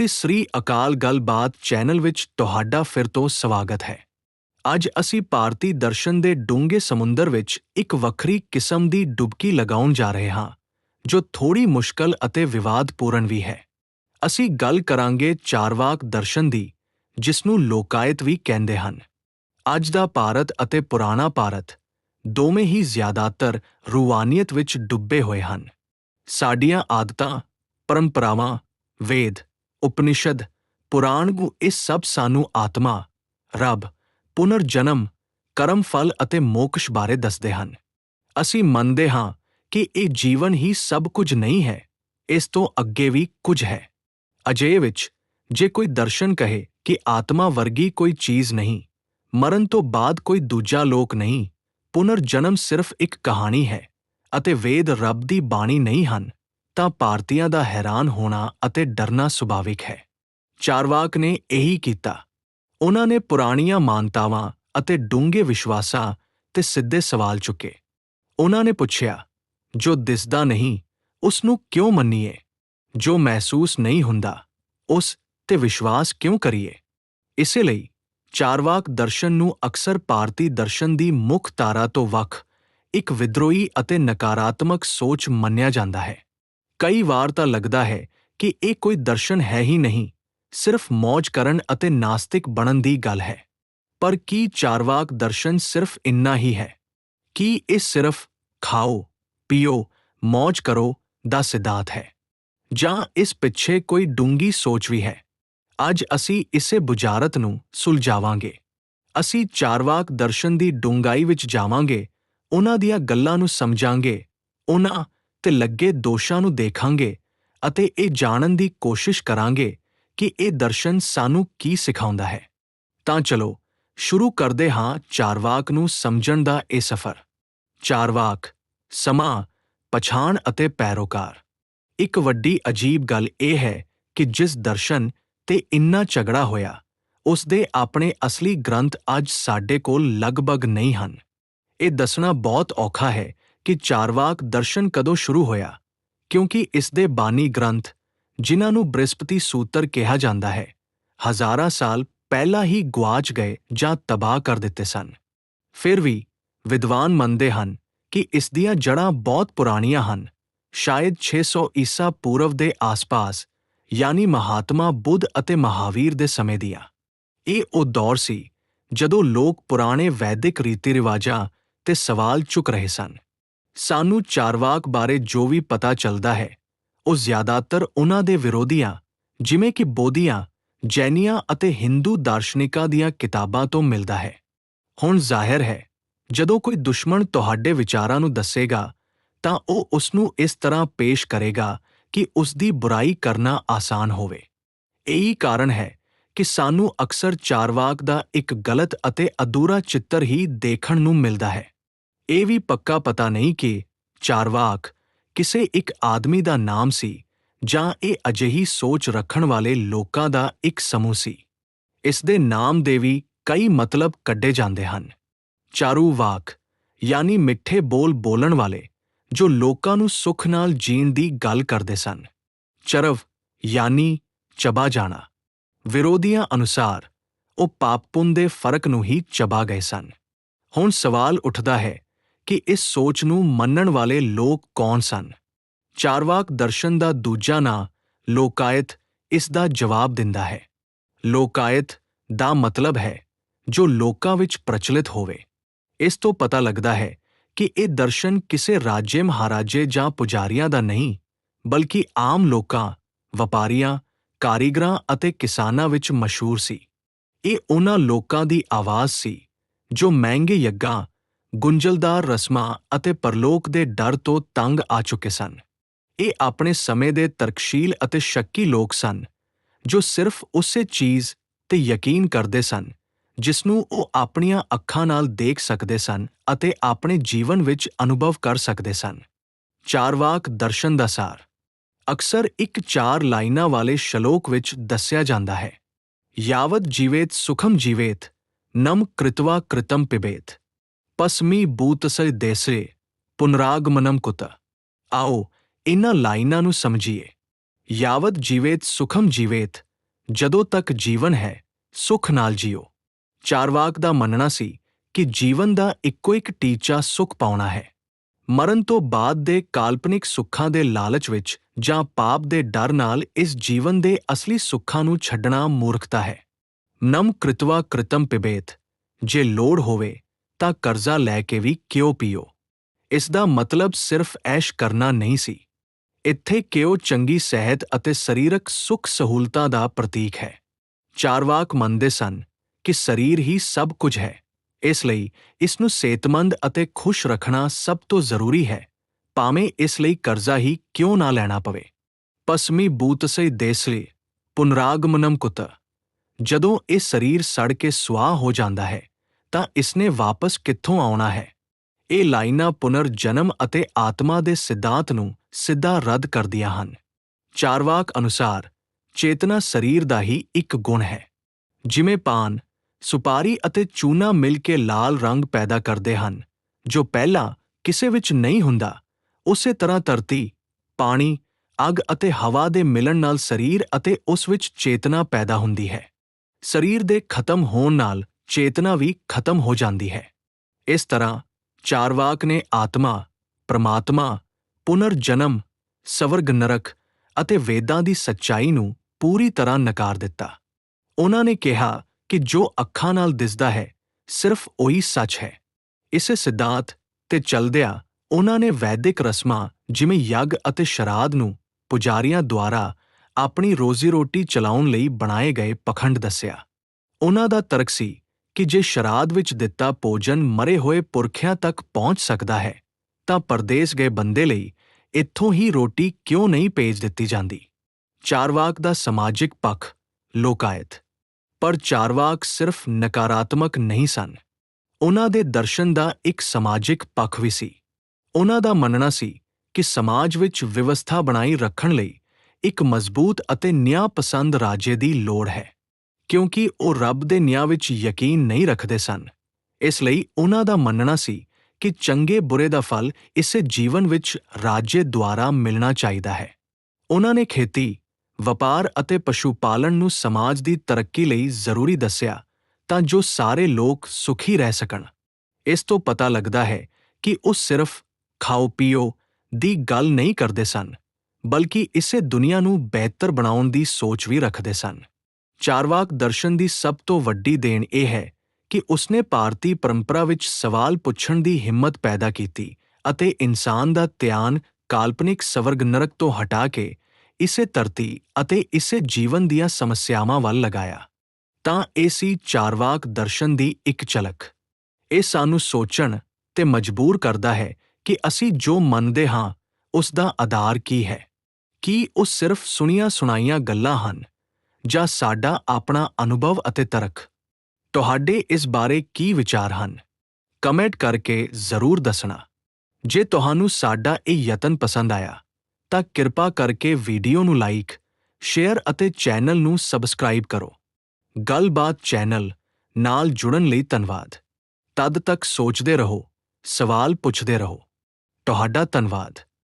ਸਤਿ ਸ੍ਰੀ ਅਕਾਲ ਗੱਲਬਾਤ ਚੈਨਲ ਵਿੱਚ ਤੁਹਾਡਾ ਫਿਰ ਤੋਂ ਸਵਾਗਤ ਹੈ। ਅੱਜ ਅਸੀਂ ਭਾਰਤੀ ਦਰਸ਼ਨ ਦੇ ਡੂੰਘੇ ਸਮੁੰਦਰ ਵਿੱਚ ਇੱਕ ਵੱਖਰੀ ਕਿਸਮ ਦੀ ਡੁਬਕੀ ਲਗਾਉਣ ਜਾ ਰਹੇ ਹਾਂ, ਜੋ ਥੋੜੀ ਮੁਸ਼ਕਲ ਅਤੇ ਵਿਵਾਦਪੂਰਨ ਵੀ ਹੈ। ਅਸੀਂ ਗੱਲ ਕਰਾਂਗੇ ਚਾਰਵਾਕ ਦਰਸ਼ਨ ਦੀ ਜਿਸ ਨੂੰ ਲੋਕਾਇਤ ਵੀ ਕਹਿੰਦੇ ਹਨ। ਅੱਜ ਦਾ ਭਾਰਤ ਅਤੇ ਪੁਰਾਣਾ ਭਾਰਤ, ਦੋਵੇਂ ਹੀ ਜ਼ਿਆਦਾਤਰ ਰੂਹਾਨੀਅਤ ਵਿੱਚ ਡੁੱਬੇ ਹੋਏ ਹਨ। ਸਾਡੀਆਂ ਆਦਤਾਂ, ਪਰੰਪਰਾਵਾਂ, ਵੇਦ ਉਪਨਿਸ਼ਦ, ਪੁਰਾਣ ਨੂੰ ਇਹ ਸਭ ਸਾਨੂੰ ਆਤਮਾ, ਰੱਬ ਪੁਨਰ ਜਨਮ ਕਰਮ ਫਲ ਅਤੇ ਮੋਕਸ਼ ਬਾਰੇ ਦੱਸਦੇ ਹਨ। ਅਸੀਂ ਮੰਨਦੇ ਹਾਂ ਕਿ ਇਹ ਜੀਵਨ ਹੀ ਸਭ ਕੁਝ ਨਹੀਂ ਹੈ, ਇਸ ਤੋਂ ਅੱਗੇ ਵੀ ਕੁਝ ਹੈ। ਅਜੇ ਵਿੱਚ ਜੇ ਕੋਈ ਦਰਸ਼ਨ ਕਹੇ ਕਿ ਆਤਮਾ ਵਰਗੀ ਕੋਈ ਚੀਜ਼ ਨਹੀਂ, ਮਰਨ ਤੋਂ ਬਾਅਦ ਕੋਈ ਦੂਜਾ ਲੋਕ ਨਹੀਂ ਪੁਨਰ ਜਨਮ ਸਿਰਫ ਇੱਕ ਕਹਾਣੀ ਹੈ ਅਤੇ ਵੇਦ ਰੱਬ ਦੀ ਬਾਣੀ ਨਹੀਂ ਹਨ। ਤਾਂ ਭਾਰਤੀਆਂ ਦਾ ਹੈਰਾਨ ਹੋਣਾ ਅਤੇ ਡਰਨਾ ਸੁਭਾਵਿਕ ਹੈ। ਚਾਰਵਾਕ ਨੇ ਇਹੀ ਕੀਤਾ। ਉਹਨਾਂ ਨੇ ਪੁਰਾਣੀਆਂ ਮਾਨਤਾਵਾਂ ਅਤੇ ਡੂੰਘੇ ਵਿਸ਼ਵਾਸਾਂ ਤੇ ਸਿੱਧੇ ਸਵਾਲ ਚੁੱਕੇ। ਉਹਨਾਂ ਨੇ ਪੁੱਛਿਆ, ਜੋ ਦਿਸਦਾ ਨਹੀਂ, ਉਸ ਨੂੰ ਕਿਉਂ ਮੰਨੀਏ? ਜੋ ਮਹਿਸੂਸ ਨਹੀਂ ਹੁੰਦਾ, ਉਸ ਤੇ ਵਿਸ਼ਵਾਸ ਕਿਉਂ ਕਰੀਏ? ਇਸੇ ਲਈ ਚਾਰਵਾਕ ਦਰਸ਼ਨ ਨੂੰ ਅਕਸਰ ਭਾਰਤੀ ਦਰਸ਼ਨ ਦੀ ਮੁੱਖ ਧਾਰਾ ਤੋਂ ਵੱਖ ਇੱਕ ਵਿਦਰੋਹੀ ਅਤੇ ਨਕਾਰਾਤਮਕ ਸੋਚ ਮੰਨਿਆ ਜਾਂਦਾ ਹੈ। ਕਈ ਵਾਰ ਤਾਂ ਲੱਗਦਾ ਹੈ ਕਿ ਇਹ ਕੋਈ ਦਰਸ਼ਨ ਹੈ ਹੀ ਨਹੀਂ, ਸਿਰਫ ਮौज ਕਰਨ ਅਤੇ ਨਾਸਤਿਕ ਬਣਨ ਦੀ ਗੱਲ ਹੈ। ਪਰ ਕੀ ਚਾਰਵਾਕ ਦਰਸ਼ਨ ਸਿਰਫ ਇੰਨਾ ਹੀ ਹੈ? ਕੀ ਇਹ ਸਿਰਫ ਖਾਓ, ਪੀਓ ਮौज ਕਰੋ ਦਾ ਸਿਧਾਂਤ ਹੈ? ਜਾਂ ਇਸ ਪਿੱਛੇ ਕੋਈ ਡੂੰਗੀ ਸੋਚ ਵੀ ਹੈ? ਅੱਜ ਅਸੀਂ ਇਸੇ ਬੁਝਾਰਤ ਨੂੰ ਸੁਲਝਾਵਾਂਗੇ। ਅਸੀਂ ਚਾਰਵਾਕ ਦਰਸ਼ਨ ਦੀ ਡੂੰਘਾਈ ਵਿੱਚ ਜਾਵਾਂਗੇ, ਉਹਨਾਂ ਦੀਆਂ ਗੱਲਾਂ ਨੂੰ ਸਮਝਾਂਗੇ, ਉਹਨਾਂ ਤੇ ਲੱਗੇ ਦੋਸ਼ਾਂ ਨੂੰ ਦੇਖਾਂਗੇ ਅਤੇ ਇਹ ਜਾਣਨ ਦੀ ਕੋਸ਼ਿਸ਼ ਕਰਾਂਗੇ ਕਿ ਇਹ ਦਰਸ਼ਨ ਸਾਨੂੰ ਕੀ ਸਿਖਾਉਂਦਾ ਹੈ। ਤਾਂ ਚਲੋ, ਸ਼ੁਰੂ ਕਰਦੇ ਹਾਂ ਚਾਰਵਾਕ ਨੂੰ ਸਮਝਣ ਦਾ ਇਹ ਸਫ਼ਰ। ਚਾਰਵਾਕ, ਸਮਾਂ, ਪਛਾਣ ਅਤੇ ਪੈਰੋਕਾਰ। ਇੱਕ ਵੱਡੀ ਅਜੀਬ ਗੱਲ ਇਹ ਹੈ ਕਿ ਜਿਸ ਦਰਸ਼ਨ ਤੇ ਇੰਨਾ ਝਗੜਾ ਹੋਇਆ ਉਸ ਦੇ ਆਪਣੇ ਅਸਲੀ ਗ੍ਰੰਥ ਅੱਜ ਸਾਡੇ ਕੋਲ ਲਗਭਗ ਨਹੀਂ ਹਨ। ਇਹ ਦੱਸਣਾ ਬਹੁਤ ਔਖਾ ਹੈ ਕਿ ਚਾਰਵਾਕ ਦਰਸ਼ਨ ਕਦੋਂ ਸ਼ੁਰੂ ਹੋਇਆ? ਕਿਉਂਕਿ ਇਸ ਦੇ ਬਾਨੀ ਗ੍ਰੰਥ, ਜਿਨ੍ਹਾਂ ਨੂੰ ਬ੍ਰਿਹਸਪਤੀ ਸੂਤਰ ਕਿਹਾ ਜਾਂਦਾ ਹੈ, ਹਜ਼ਾਰਾਂ ਸਾਲ ਪਹਿਲਾਂ ਹੀ ਗਵਾਚ ਗਏ ਜਾਂ ਤਬਾਹ ਕਰ ਦਿੱਤੇ ਸਨ। ਫਿਰ ਵੀ ਵਿਦਵਾਨ ਮੰਨਦੇ ਹਨ ਕਿ ਇਸ ਦੀਆਂ ਜੜ੍ਹਾਂ ਬਹੁਤ ਪੁਰਾਣੀਆਂ ਹਨ। ਸ਼ਾਇਦ 600 ਈਸਾ ਪੂਰਵ ਦੇ ਆਸ-ਪਾਸ, ਯਾਨੀ ਮਹਾਤਮਾ ਬੁੱਧ ਅਤੇ ਮਹਾਵੀਰ ਦੇ ਸਮੇਂ ਦੀਆਂ। ਇਹ ਉਹ ਦੌਰ ਸੀ ਜਦੋਂ ਲੋਕ ਪੁਰਾਣੇ ਵੈਦਿਕ ਰੀਤੀ ਰਿਵਾਜਾਂ ਤੇ ਸਵਾਲ ਚੁੱਕ ਰਹੇ ਸਨ। ਸਾਨੂੰ ਚਾਰਵਾਕ ਬਾਰੇ ਜੋ ਵੀ ਪਤਾ ਚੱਲਦਾ ਹੈ, ਉਹ ਜ਼ਿਆਦਾਤਰ ਉਨ੍ਹਾਂ ਦੇ ਵਿਰੋਧੀਆਂ, ਜਿਵੇਂ ਕਿ ਬੋਧੀਆਂ, ਜੈਨੀਆਂ ਅਤੇ ਹਿੰਦੂ ਦਾਰਸ਼ਨਿਕਾਂ ਦੀਆਂ ਕਿਤਾਬਾਂ ਤੋਂ ਮਿਲਦਾ ਹੈ। ਹੁਣ ਜ਼ਾਹਿਰ ਹੈ, ਜਦੋਂ ਕੋਈ ਦੁਸ਼ਮਣ ਤੁਹਾਡੇ ਵਿਚਾਰਾਂ ਨੂੰ ਦੱਸੇਗਾ, ਤਾਂ ਉਹ ਉਸ ਨੂੰ ਇਸ ਤਰ੍ਹਾਂ ਪੇਸ਼ ਕਰੇਗਾ ਕਿ ਉਸ ਦੀ ਬੁਰਾਈ ਕਰਨਾ ਆਸਾਨ ਹੋਵੇ। ਇਹੀ ਕਾਰਨ ਹੈ ਕਿ ਸਾਨੂੰ ਅਕਸਰ ਚਾਰਵਾਕ ਦਾ ਇੱਕ ਗਲਤ ਅਤੇ ਅਧੂਰਾ ਚਿੱਤਰ ਹੀ ਦੇਖਣ ਨੂੰ ਮਿਲਦਾ ਹੈ। ਇਹ ਵੀ ਪੱਕਾ ਪਤਾ ਨਹੀਂ ਕਿ ਚਾਰਵਾਕ ਕਿਸੇ ਇੱਕ ਆਦਮੀ ਦਾ ਨਾਮ ਸੀ ਜਾਂ ਇਹ ਅਜਿਹੀ ਸੋਚ ਰੱਖਣ ਵਾਲੇ ਲੋਕਾਂ ਦਾ ਇੱਕ ਸਮੂਹ ਸੀ। ਇਸ ਦੇ ਨਾਮ ਦੇ ਵੀ ਕਈ ਮਤਲਬ ਕੱਢੇ ਜਾਂਦੇ ਹਨ। ਚਾਰੂ ਵਾਕ ਯਾਨੀ ਮਿੱਠੇ ਬੋਲ ਬੋਲਣ ਵਾਲੇ ਜੋ ਲੋਕਾਂ ਨੂੰ ਸੁੱਖ ਨਾਲ ਜੀਣ ਦੀ ਗੱਲ ਕਰਦੇ ਸਨ। ਚਰਵ ਯਾਨੀ ਚਬਾ ਜਾਣਾ ਵਿਰੋਧੀਆਂ ਅਨੁਸਾਰ ਉਹ ਪਾਪਪੁੰਨ ਦੇ ਫ਼ਰਕ ਨੂੰ ਹੀ ਚਬਾ ਗਏ ਸਨ। ਹੁਣ ਸਵਾਲ ਉੱਠਦਾ ਹੈ ਕਿ ਇਸ ਸੋਚ ਨੂੰ ਮੰਨਣ ਵਾਲੇ ਲੋਕ ਕੌਣ ਸਨ? ਚਾਰਵਾਕ ਦਰਸ਼ਨ ਦਾ ਦੂਜਾ ਨਾਂ ਲੋਕਾਇਤ ਇਸ ਦਾ ਜਵਾਬ ਦਿੰਦਾ ਹੈ। ਲੋਕਾਇਤ ਦਾ ਮਤਲਬ ਹੈ ਜੋ ਲੋਕਾਂ ਵਿੱਚ ਪ੍ਰਚਲਿਤ ਹੋਵੇ। ਇਸ ਤੋਂ ਪਤਾ ਲੱਗਦਾ ਹੈ ਕਿ ਇਹ ਦਰਸ਼ਨ ਕਿਸੇ ਰਾਜੇ, ਮਹਾਰਾਜੇ ਜਾਂ ਪੁਜਾਰੀਆਂ ਦਾ ਨਹੀਂ, ਬਲਕਿ ਆਮ ਲੋਕਾਂ, ਵਪਾਰੀਆਂ, ਕਾਰੀਗਰਾਂ ਅਤੇ ਕਿਸਾਨਾਂ ਵਿੱਚ ਮਸ਼ਹੂਰ ਸੀ। ਇਹ ਉਹਨਾਂ ਲੋਕਾਂ ਦੀ ਆਵਾਜ਼ ਸੀ ਜੋ ਮਹਿੰਗੇ ਯੱਗਾਂ ਗੁੰਝਲਦਾਰ ਰਸਮਾਂ ਅਤੇ ਪਰਲੋਕ ਦੇ ਡਰ ਤੋਂ ਤੰਗ ਆ ਚੁੱਕੇ ਸਨ। ਇਹ ਆਪਣੇ ਸਮੇਂ ਦੇ ਤਰਕਸ਼ੀਲ ਅਤੇ ਸ਼ੱਕੀ ਲੋਕ ਸਨ, ਜੋ ਸਿਰਫ ਉਸੇ ਚੀਜ਼ ਤੇ ਯਕੀਨ ਕਰਦੇ ਸਨ ਜਿਸ ਨੂੰ ਉਹ ਆਪਣੀਆਂ ਅੱਖਾਂ ਨਾਲ ਦੇਖ ਸਕਦੇ ਸਨ ਅਤੇ ਆਪਣੇ ਜੀਵਨ ਵਿੱਚ ਅਨੁਭਵ ਕਰ ਸਕਦੇ ਸਨ। ਚਾਰਵਾਕ ਦਰਸ਼ਨ ਦਾ ਸਾਰ। ਅਕਸਰ ਇੱਕ ਚਾਰ ਲਾਈਨਾਂ ਵਾਲੇ ਸ਼ਲੋਕ ਵਿੱਚ ਦੱਸਿਆ ਜਾਂਦਾ ਹੈ, ਯਾਵਤ ਜੀਵੇਤ ਸੁਖਮ ਜੀਵੇਤ, ਨਮ ਕ੍ਰਿਤਵਾ ਕ੍ਰਿਤਮ ਪਿਬੇਤ। ਪਸਮੀ ਬੂਤਸੈ ਦੇਸੇ ਪੁਨਰਾਗਮਨਮ ਕੁਤ। ਆਓ ਇਹਨਾਂ ਲਾਈਨਾਂ ਨੂੰ ਸਮਝੀਏ। ਯਾਵਤ ਜੀਵੇਤ ਸੁਖਮ ਜੀਵੇਤ, ਜਦੋਂ ਤੱਕ ਜੀਵਨ ਹੈ, ਸੁਖ ਨਾਲ ਜੀਓ। ਚਾਰਵਾਕ ਦਾ ਮੰਨਣਾ ਸੀ ਕਿ ਜੀਵਨ ਦਾ ਇੱਕੋ ਇੱਕ ਟੀਚਾ ਸੁਖ ਪਾਉਣਾ ਹੈ। ਮਰਨ ਤੋਂ ਬਾਅਦ ਦੇ ਕਾਲਪਨਿਕ ਸੁੱਖਾਂ ਦੇ ਲਾਲਚ ਵਿੱਚ ਜਾਂ ਪਾਪ ਦੇ ਡਰ ਨਾਲ ਇਸ ਜੀਵਨ ਦੇ ਅਸਲੀ ਸੁੱਖਾਂ ਨੂੰ ਛੱਡਣਾ ਮੂਰਖਤਾ ਹੈ। ਨਮ ਕ੍ਰਿਤਵਾ ਕ੍ਰਿਤਮ ਪਿਬੇਤ, ਜੇ ਲੋੜ ਹੋਵੇ ਤਾਂ ਕਰਜ਼ਾ ਲੈ ਕੇ ਵੀ ਕਿਉਂ ਪੀਓ? ਇਸ ਦਾ ਮਤਲਬ ਸਿਰਫ ਐਸ਼ ਕਰਨਾ ਨਹੀਂ ਸੀ। ਇੱਥੇ ਕਿਉਂ ਚੰਗੀ ਸਿਹਤ ਅਤੇ ਸਰੀਰਕ ਸੁੱਖ ਸਹੂਲਤਾਂ ਦਾ ਪ੍ਰਤੀਕ ਹੈ? ਚਾਰਵਾਕ ਮੰਨਦੇ ਸਨ ਕਿ ਸਰੀਰ ਹੀ ਸਭ ਕੁਝ ਹੈ। ਇਸ ਲਈ ਇਸ ਨੂੰ ਸਿਹਤਮੰਦ ਅਤੇ ਖੁਸ਼ ਰੱਖਣਾ ਸਭ ਤੋਂ ਜ਼ਰੂਰੀ ਹੈ। ਭਾਵੇਂ ਇਸ ਲਈ ਕਰਜ਼ਾ ਹੀ ਕਿਉਂ ਨਾ ਲੈਣਾ ਪਵੇ। ਪਸਮੀ ਬੂਤਸੇ ਦੇਸਲੇ, ਪੁਨਰਾਗਮਨਮ ਕੁਤ। ਜਦੋਂ ਇਹ ਸਰੀਰ ਸੜ ਕੇ ਸੁਆਹ ਹੋ ਜਾਂਦਾ ਹੈ ਤਾਂ ਇਸਨੇ ਵਾਪਸ ਕਿੱਥੋਂ ਆਉਣਾ ਹੈ? ਇਹ ਲਾਈਨਾਂ ਪੁਨਰ ਜਨਮ ਅਤੇ ਆਤਮਾ ਦੇ ਸਿਧਾਂਤ ਨੂੰ ਸਿੱਧਾ ਰੱਦ ਕਰਦੀਆਂ ਹਨ। ਚਾਰਵਾਕ ਅਨੁਸਾਰ, ਚੇਤਨਾ ਸਰੀਰ ਦਾ ਹੀ ਇੱਕ ਗੁਣ ਹੈ। ਜਿਵੇਂ ਪਾਨ, ਸੁਪਾਰੀ ਅਤੇ ਚੂਨਾ ਮਿਲ ਕੇ ਲਾਲ ਰੰਗ ਪੈਦਾ ਕਰਦੇ ਹਨ, ਜੋ ਪਹਿਲਾਂ ਕਿਸੇ ਵਿੱਚ ਨਹੀਂ ਹੁੰਦਾ, ਉਸੇ ਤਰ੍ਹਾਂ ਧਰਤੀ, ਪਾਣੀ, ਅੱਗ ਅਤੇ ਹਵਾ ਦੇ ਮਿਲਣ ਨਾਲ ਸਰੀਰ ਅਤੇ ਉਸ ਵਿੱਚ ਚੇਤਨਾ ਪੈਦਾ ਹੁੰਦੀ ਹੈ। ਸਰੀਰ ਦੇ ਖਤਮ ਹੋਣ ਨਾਲ ਚੇਤਨਾ ਵੀ ਖਤਮ ਹੋ ਜਾਂਦੀ ਹੈ। ਇਸ ਤਰ੍ਹਾਂ ਚਾਰਵਾਕ ਨੇ ਆਤਮਾ, ਪ੍ਰਮਾਤਮਾ ਪੁਨਰ ਜਨਮ ਸਵਰਗ ਨਰਕ ਅਤੇ ਵੇਦਾਂ ਦੀ ਸੱਚਾਈ ਨੂੰ ਪੂਰੀ ਤਰ੍ਹਾਂ ਨਕਾਰ ਦਿੱਤਾ। ਉਹਨਾਂ ਨੇ ਕਿਹਾ ਕਿ ਜੋ ਅੱਖਾਂ ਨਾਲ ਦਿਸਦਾ ਹੈ, ਸਿਰਫ ਉਹੀ ਸੱਚ ਹੈ। ਇਸੇ ਸਿਧਾਂਤ ਤੇ ਚਲਦਿਆਂ ਉਹਨਾਂ ਨੇ ਵੈਦਿਕ ਰਸਮਾਂ ਜਿਵੇਂ ਯੱਗ ਅਤੇ ਸ਼ਰਾਧ ਨੂੰ ਪੁਜਾਰੀਆਂ ਦੁਆਰਾ ਆਪਣੀ ਰੋਜ਼ੀ-ਰੋਟੀ ਚਲਾਉਣ ਲਈ ਬਣਾਏ ਗਏ ਪਖੰਡ ਦੱਸਿਆ। ਉਹਨਾਂ ਦਾ ਤਰਕ ਸੀ ਕਿ ਜੇ ਸ਼ਰਾਧ ਵਿੱਚ ਦਿੱਤਾ ਭੋਜਨ ਮਰੇ ਹੋਏ ਪੁਰਖਿਆਂ ਤੱਕ ਪਹੁੰਚ ਸਕਦਾ ਹੈ, ਤਾਂ ਪਰਦੇਸ ਗਏ ਬੰਦੇ ਲਈ ਇੱਥੋਂ ਹੀ ਰੋਟੀ ਕਿਉਂ ਨਹੀਂ ਭੇਜ ਦਿੱਤੀ ਜਾਂਦੀ? ਚਾਰਵਾਕ ਦਾ ਸਮਾਜਿਕ ਪੱਖ, ਲੋਕਾਇਤ। ਪਰ ਚਾਰਵਾਕ ਸਿਰਫ ਨਕਾਰਾਤਮਕ ਨਹੀਂ ਸਨ। ਉਹਨਾਂ ਦੇ ਦਰਸ਼ਨ ਦਾ ਇੱਕ ਸਮਾਜਿਕ ਪੱਖ ਵੀ ਸੀ। ਉਹਨਾਂ ਦਾ ਮੰਨਣਾ ਸੀ ਕਿ ਸਮਾਜ ਵਿੱਚ ਵਿਵਸਥਾ ਬਣਾਈ ਰੱਖਣ ਲਈ ਇੱਕ ਮਜ਼ਬੂਤ ਅਤੇ ਨਿਆਂ ਪਸੰਦ ਰਾਜੇ ਦੀ ਲੋੜ ਹੈ। ਕਿਉਂਕਿ ਉਹ ਰੱਬ ਦੇ ਨਿਆਂ ਵਿੱਚ ਯਕੀਨ ਨਹੀਂ ਰੱਖਦੇ ਸਨ। ਇਸ ਲਈ ਉਹਨਾਂ ਦਾ ਮੰਨਣਾ ਸੀ ਕਿ ਚੰਗੇ ਬੁਰੇ ਦਾ ਫਲ ਇਸੇ ਜੀਵਨ ਵਿੱਚ ਰਾਜੇ ਦੁਆਰਾ ਮਿਲਣਾ ਚਾਹੀਦਾ ਹੈ। ਉਹਨਾਂ ਨੇ ਖੇਤੀ, ਵਪਾਰ ਅਤੇ ਪਸ਼ੂ ਪਾਲਣ ਨੂੰ ਸਮਾਜ ਦੀ ਤਰੱਕੀ ਲਈ ਜ਼ਰੂਰੀ ਦੱਸਿਆ ਤਾਂ ਜੋ ਸਾਰੇ ਲੋਕ ਸੁਖੀ ਰਹਿ ਸਕਣ। ਇਸ ਤੋਂ ਪਤਾ ਲੱਗਦਾ ਹੈ ਕਿ ਉਹ ਸਿਰਫ ਖਾਓ ਪੀਓ ਦੀ ਗੱਲ ਨਹੀਂ ਕਰਦੇ ਸਨ, ਬਲਕਿ ਇਸੇ ਦੁਨੀਆ ਨੂੰ ਬਿਹਤਰ ਬਣਾਉਣ ਦੀ ਸੋਚ ਵੀ ਰੱਖਦੇ ਸਨ। ਚਾਰਵਾਕ ਦਰਸ਼ਨ ਦੀ ਸਭ ਤੋਂ ਵੱਡੀ ਦੇਣ ਇਹ ਹੈ ਕਿ ਉਸਨੇ ਭਾਰਤੀ ਪਰੰਪਰਾ ਵਿੱਚ ਸਵਾਲ ਪੁੱਛਣ ਦੀ ਹਿੰਮਤ ਪੈਦਾ ਕੀਤੀ ਅਤੇ ਇਨਸਾਨ ਦਾ ਧਿਆਨ ਕਾਲਪਨਿਕ ਸਵਰਗ ਨਰਕ ਤੋਂ ਹਟਾ ਕੇ ਇਸੇ ਧਰਤੀ ਅਤੇ ਇਸੇ ਜੀਵਨ ਦੀਆਂ ਸਮੱਸਿਆਵਾਂ ਵੱਲ ਲਗਾਇਆ। ਤਾਂ ਇਹ ਸੀ ਚਾਰਵਾਕ ਦਰਸ਼ਨ ਦੀ ਇੱਕ ਝਲਕ। ਇਹ ਸਾਨੂੰ ਸੋਚਣ ਤੇ ਮਜਬੂਰ ਕਰਦਾ ਹੈ ਕਿ ਅਸੀਂ ਜੋ ਮੰਨਦੇ ਹਾਂ ਉਸ ਦਾ ਆਧਾਰ ਕੀ ਹੈ। ਕੀ ਉਹ ਸਿਰਫ ਸੁਣੀਆਂ ਸੁਣਾਈਆਂ ਗੱਲਾਂ ਹਨ ਜਾਂ ਸਾਡਾ ਆਪਣਾ ਅਨੁਭਵ ਅਤੇ ਤਰਕ? ਤੁਹਾਡੇ ਇਸ ਬਾਰੇ ਕੀ ਵਿਚਾਰ ਹਨ? ਕਮੈਂਟ ਕਰਕੇ ਜ਼ਰੂਰ ਦੱਸਣਾ। ਜੇ ਤੁਹਾਨੂੰ ਸਾਡਾ ਇਹ ਯਤਨ ਪਸੰਦ ਆਇਆ, ਤਾਂ ਕਿਰਪਾ ਕਰਕੇ ਵੀਡੀਓ ਨੂੰ ਲਾਈਕ, ਸ਼ੇਅਰ ਅਤੇ ਚੈਨਲ ਨੂੰ ਸਬਸਕ੍ਰਾਈਬ ਕਰੋ। ਗੱਲਬਾਤ ਚੈਨਲ ਨਾਲ ਜੁੜਨ ਲਈ ਧੰਨਵਾਦ। ਤਦ ਤੱਕ ਸੋਚਦੇ ਰਹੋ, ਸਵਾਲ ਪੁੱਛਦੇ ਰਹੋ। ਤੁਹਾਡਾ ਧੰਨਵਾਦ।